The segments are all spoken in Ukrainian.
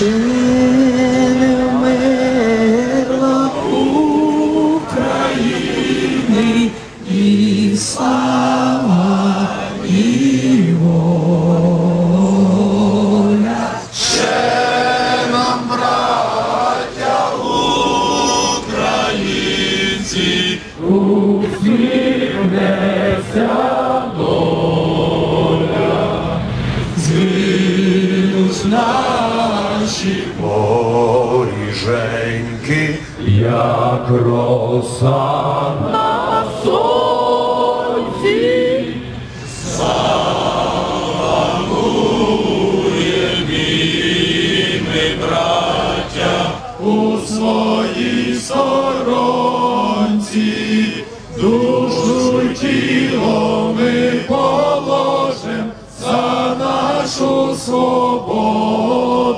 Ще не вмерла України і слава, і воля. Згинуть наші Поріженьки, як роса на сонці. У своїй сторонці душу тіло ми положим за нашу свою.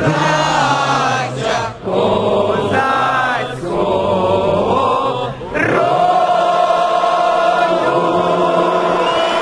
Yeah.